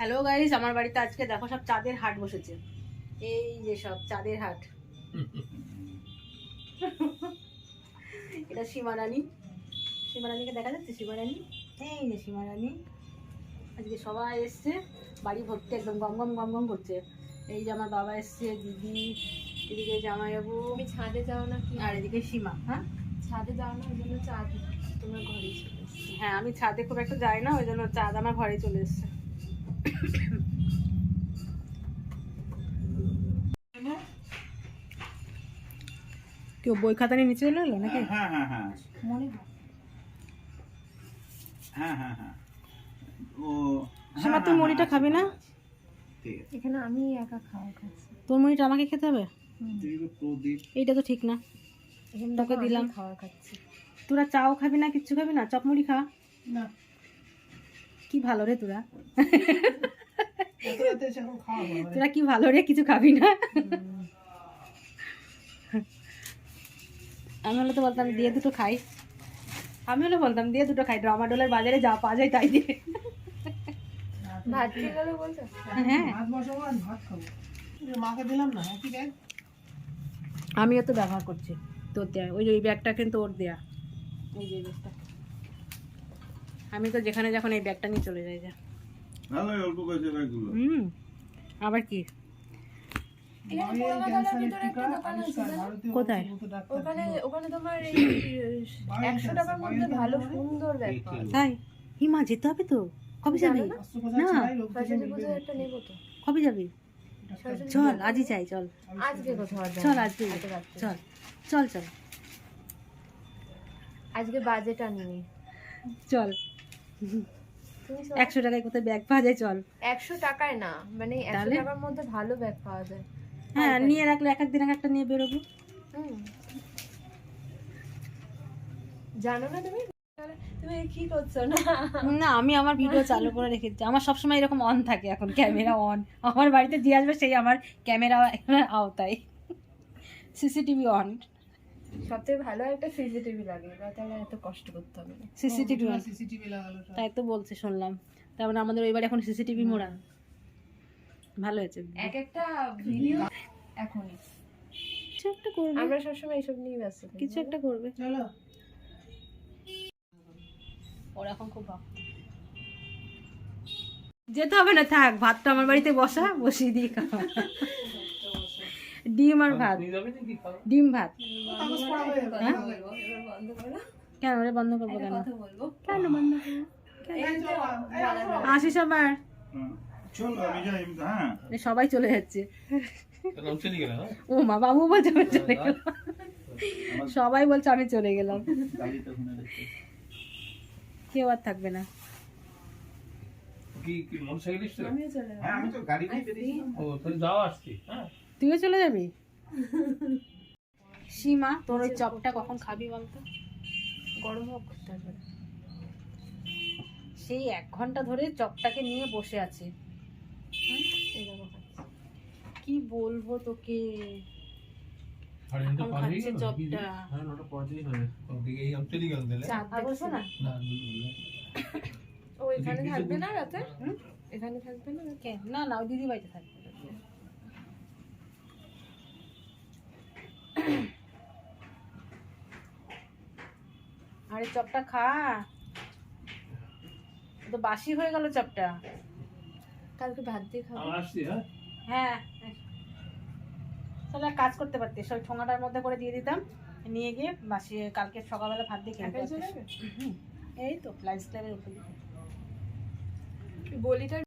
Hello guys আমার বাড়িতে আজকে দেখো সব চাঁদের হাট বসেছে। এই যে সব চাঁদের হাট। এটা সীমারানী সীমারানীকে দেখা যাচ্ছে? সীমারানী এই যে সীমারানী আজকে সবাই এসছে বাড়ি ভর্তি একদম গম গম গম গম করছে। এই যে আমার বাবা এসছে দিদি এদিকে জামাইবাবু। তুমি ছাদে যাও না কি? আর এদিকে সীমা হ্যাঁ? ছাদে যাও না ওই জন্য চাঁদ তোমার ঘরেই চলে এসেছে। হ্যাঁ আমি ছাদে খুব একটা যাই না ওই জন্য চাঁদ আমার ঘরে চলে এসছে। কেউ বই খাতা নিয়ে নিচে চলে এলো নাকি? হ্যাঁ হ্যাঁ হ্যাঁ মনে হ্যাঁ। হ্যাঁ হ্যাঁ ও সীমা তুই মুড়িটা খাবি না? এখানে আমি একা খাওয়া খাচ্ছি। তোর মুড়িটা আমাকে খেতে হবে? এইটা তো ঠিক না। তোকে দিলাম। খাওয়া খাচ্ছি। তোরা চাও খাবি না কিচ্ছু খাবি না? চপ মুড়ি খা। না। কি ভালো রে তোরা? তোরা কি ভালো রে? কিছু খাবি না। আমি হলে তো বলতাম দিয়ে দুটো খাই। আমি হলে বলতাম দিয়ে দুটো খাই। ড্রামা ডোলের বাজারে যা পাওয়া যায় তাই দিয়ে। ভাত হ্যাঁ। মাকে দিলাম না আমিও তো ব্যবহার করছি তোর দেয়া। ওই যে ওই ব্যাগটা কিন্তু ওর দেয়া। এই যে ব্যাগটা। আমি তো যেখানে যখন এই ব্যাগটা নিয়ে চলে যাই যা। ভালো অল্প কয়েছে ব্যাগগুলো। হুম আবার কি? কোথায়? ওখানে ওখানে তোমার একশো টাকার মধ্যে ভালো সুন্দর ব্যাগ তাই? হিমা যেতে হবে তো? কবে যাবি? না? কবে যাবি? চল আজই যাই চল। আজকে কোথাও চল আজকে। চল চল চল। আজকে বাজেট আনিনি। চল। একশো টাকায় কোথায় ব্যাগ পাওয়া যায়? চল। একশো টাকায় না মানে একশো? টাকার মধ্যে ভালো ব্যাগ পাওয়া যায়। হ্যাঁ নিয়ে রাখলে এক একদিন এক একটা নিয়ে বেরোবো। জানো না তুমি? তুমি কি করছ না? না আমি আমার ভিডিও চালু করে রেখেছি। আমার সবসময় এরকম অন থাকে এখন ক্যামেরা অন আমার বাড়িতে যে আসবে সেই আমার ক্যামেরা আওতায়। সিসিটিভি অন সব থেকে ভালো একটা সিসিটিভি লাগে তাহলে এত কষ্ট করতে হবে সিসিটিভি সিসিটিভি লাগালো তাই তো বলছে শুনলাম। তারপরে আমাদের ওই বাড়ি এখন সিসিটিভি মোড়া। ভালো হয়েছে। এক একটা ভিডিও এখনই কিছু একটা করবে। আমরা সবসময় এইসব নিয়ে ব্যস্ত কিছু একটা করবে। চলো। ওর এখন খুব ভাব। যেতে হবে না থাক ভাতটা আমার বাড়িতে বসা বসিয়ে দিয়ে খাওয়া। ডিম আর ভাত। ডিম ভাত। হ্যাঁ? কেন? ওরে বন্ধ করব কেন? কেন বন্ধ আমি যাই হ্যাঁ। সবাই চলে যাচ্ছে। ও মা বাবু বলছে আমি চলে গেলাম। সবাই বলছে আমি চলে গেলাম। কেউ আর থাকবে না। কি কি মোটরসাইকেলিস্ট হ্যাঁ আমি তো গাড়ি ও তাহলে যাও আসছি হ্যাঁ? তুইও চলে যাবি? সীমা তোর ওই চপটা কখন খাবি বলতো? গরম হোক করতে হবে সেই এক ঘণ্টা ধরে চপটাকে নিয়ে বসে আছে। কি বলব তোকে? হয়ে চপটা। হ্যাঁ ও এখানে থাকবে না রাতে? হুম? এখানে থাকবে না কে? না না দিদি বাড়িতে থাকবে। আরে চপটা খা। তো বাসি হয়ে গেল চপটা। কালকে ভাত দিয়ে খাব। হ্যাঁ? হ্যাঁ তাহলে এক কাজ করতে পারতিস ওই ঠোঙাটার মধ্যে করে দিয়ে দিতাম নিয়ে গিয়ে বাসি কালকে সকালবেলা ভাত দিয়ে খেতে এই তো লাইন্স ক্লাবের উপর গলিটার